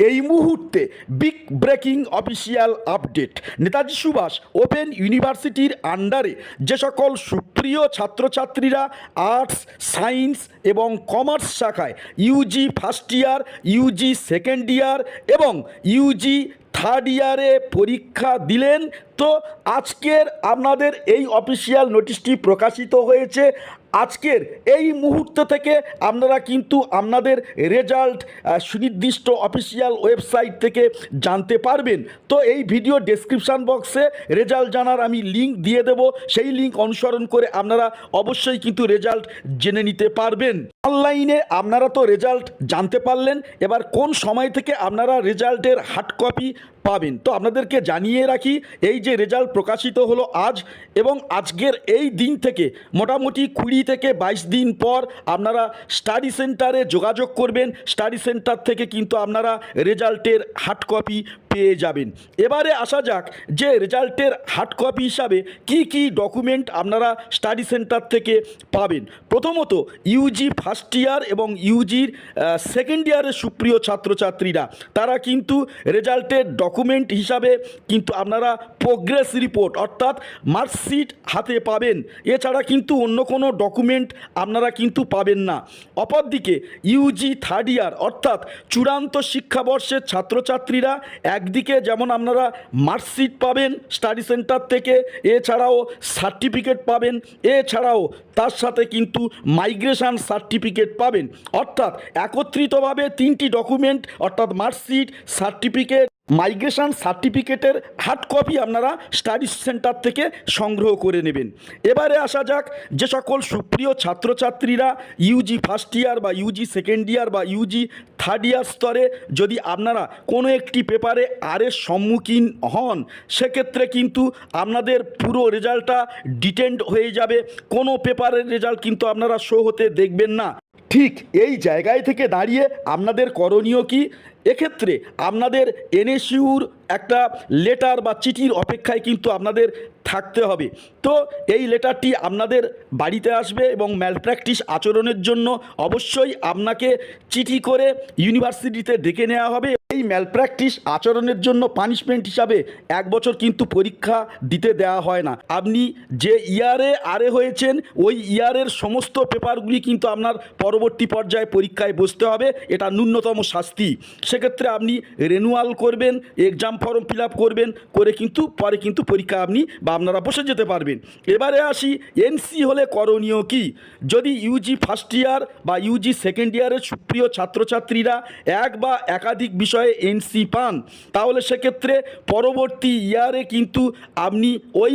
এই মুহূর্তে big breaking official update Netaji Subhas open ইউনিভার্সিটির আন্ডারে যে সকল সুপ্রিয় ছাত্রছাত্রীরা আর্টস সায়েন্স এবং কমার্স শাখায় UG first year UG second year এবং ইউজি থার্ড ইয়ারে পরীক্ষা দিলেন তো আজকের আপনাদের এই অফিসিয়াল নোটিশটি প্রকাশিত হয়েছে। আজকের এই মুহূর্ত থেকে আপনারা কিন্তু আপনাদের রেজাল্ট সুনির্দিষ্ট অফিসিয়াল ওয়েবসাইট থেকে জানতে পারবেন। তো এই ভিডিও ডেসক্রিপশান বক্সে রেজাল্ট জানার আমি লিঙ্ক দিয়ে দেব। সেই লিঙ্ক অনুসরণ করে আপনারা অবশ্যই কিন্তু রেজাল্ট জেনে নিতে পারবেন। অনলাইনে আপনারা তো রেজাল্ট জানতে পারলেন। এবার কোন সময় থেকে আপনারা রেজাল্টের হার্ড কপি পাবেন। তো আপনাদেরকে জানিয়ে রাখি, এই যে রেজাল্ট প্রকাশিত হলো আজ এবং আজকের এই দিন থেকে, মোটামুটি কুড়ি থেকে বাইশ দিন পর আপনারা স্টাডি সেন্টারে যোগাযোগ করবেন। স্টাডি সেন্টার থেকে কিন্তু আপনারা রেজাল্টের হার্ড কপি পেয়ে যাবেন। এবারে আসা যাক যে রেজাল্টের হার্ড কপি হিসাবে কি কি ডকুমেন্ট আপনারা স্টাডি সেন্টার থেকে পাবেন। প্রথমত ইউজি ফার্স্ট ইয়ার এবং ইউজির সেকেন্ড ইয়ারের সুপ্রিয় ছাত্রছাত্রীরা, তারা কিন্তু রেজাল্টের ডকুমেন্ট হিসাবে কিন্তু আপনারা প্রোগ্রেস রিপোর্ট অর্থাৎ মার্কশিট হাতে পাবেন। এছাড়া কিন্তু অন্য কোনো ডকুমেন্ট আপনারা কিন্তু পাবেন না। অপরদিকে ইউজি থার্ড ইয়ার অর্থাৎ চূড়ান্ত শিক্ষাবর্ষের ছাত্রছাত্রীরা একদিকে যেমন আপনারা মার্কশিট পাবেন স্টাডি সেন্টার থেকে, এছাড়াও সার্টিফিকেট পাবেন, এছাড়াও তার সাথে কিন্তু মাইগ্রেশান সার্টিফিকেট পাবেন। অর্থাৎ একত্রিতভাবে তিনটি ডকুমেন্ট, অর্থাৎ মার্কশিট, সার্টিফিকেট মাইগ্রেশন সার্টিফিকেটের হার্ড কপি আপনারা স্টাডি সেন্টার থেকে সংগ্রহ করে নেবেন। এবারে আসা যাক, যে সকল সুপ্রিয় ছাত্রছাত্রীরা ইউজি ফার্স্ট ইয়ার বা ইউজি সেকেন্ড ইয়ার বা ইউজি থার্ড ইয়ার স্তরে যদি আপনারা কোনো একটি পেপারে আরের সম্মুখীন হন, সেক্ষেত্রে কিন্তু আপনাদের পুরো রেজাল্টটা ডিটেন্ড হয়ে যাবে। কোনো পেপারের রেজাল্ট কিন্তু আপনারা শো হতে দেখবেন না। ঠিক এই জায়গায় থেকে দাঁড়িয়ে আপনাদের করণীয় কি? এক্ষেত্রে আপনাদের এনএসইউর একটা লেটার বা চিঠির অপেক্ষায় কিন্তু আপনাদের থাকতে হবে। তো এই লেটারটি আপনাদের বাড়িতে আসবে এবং ম্যাল প্র্যাকটিস আচরণের জন্য অবশ্যই আপনাকে চিঠি করে ইউনিভার্সিটিতে ডেকে নেওয়া হবে। এই ম্যাল প্র্যাকটিস আচরণের জন্য পানিশমেন্ট হিসাবে এক বছর কিন্তু পরীক্ষা দিতে দেওয়া হয় না। আপনি যে ইয়ারে আরে হয়েছেন, ওই ইয়ারের সমস্ত পেপারগুলি কিন্তু আপনার পরবর্তী পর্যায়ে পরীক্ষায় বসতে হবে। এটা ন্যূনতম শাস্তি। সেক্ষেত্রে আপনি রেনুয়াল করবেন এক্সাম ফর্ম ফিল করবেন, করে কিন্তু পরে কিন্তু পরীক্ষা আপনি বা আপনারা বসে যেতে পারবেন। এবারে আসি এনসি হলে করণীয় কি? যদি ইউজি ফার্স্ট ইয়ার বা ইউজি সেকেন্ড ইয়ারের সুপ্রিয় ছাত্রছাত্রীরা এক বা একাধিক বিষয়ে এনসি পান, তাহলে সেক্ষেত্রে পরবর্তী ইয়ারে কিন্তু আপনি ওই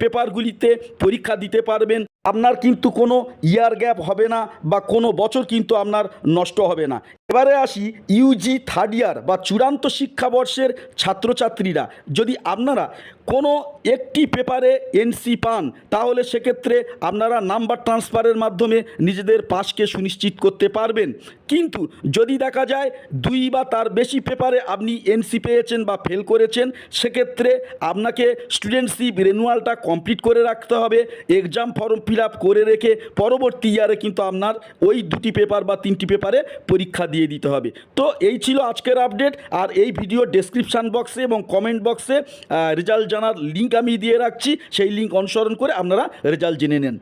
পেপারগুলিতে পরীক্ষা দিতে পারবেন। আপনার কিন্তু কোনো ইয়ার গ্যাপ হবে না বা কোনো বছর কিন্তু আপনার নষ্ট হবে না। এবারে আসি ইউজি থার্ড ইয়ার বা চূড়ান্ত শিক্ষাবর্ষের ছাত্রছাত্রীরা। যদি আপনারা কোনো একটি পেপারে এনসি পান, তাহলে সেক্ষেত্রে আপনারা নাম্বার ট্রান্সফারের মাধ্যমে নিজেদের পাসকে সুনিশ্চিত করতে পারবেন। কিন্তু যদি দেখা যায় দুই বা তার বেশি পেপারে আপনি এনসি পেয়েছেন বা ফেল করেছেন, সেক্ষেত্রে আপনাকে স্টুডেন্টশিপ রেনুয়ালটা কমপ্লিট করে রাখতে হবে, এক্সাম ফর্ম ফিল করে রেখে পরবর্তী ইয়ারে কিন্তু আপনার ওই দুটি পেপার বা তিনটি পেপারে পরীক্ষা দিয়ে দিতে হবে। তো এই ছিল আজকের আপডেট, আর এই ভিডিও ডেসক্রিপশান বক্সে এবং কমেন্ট বক্সে রেজাল্ট জানার লিঙ্ক আমি দিয়ে রাখছি সেই লিঙ্ক অনুসরণ করে আপনারা রেজাল্ট জেনে নেন।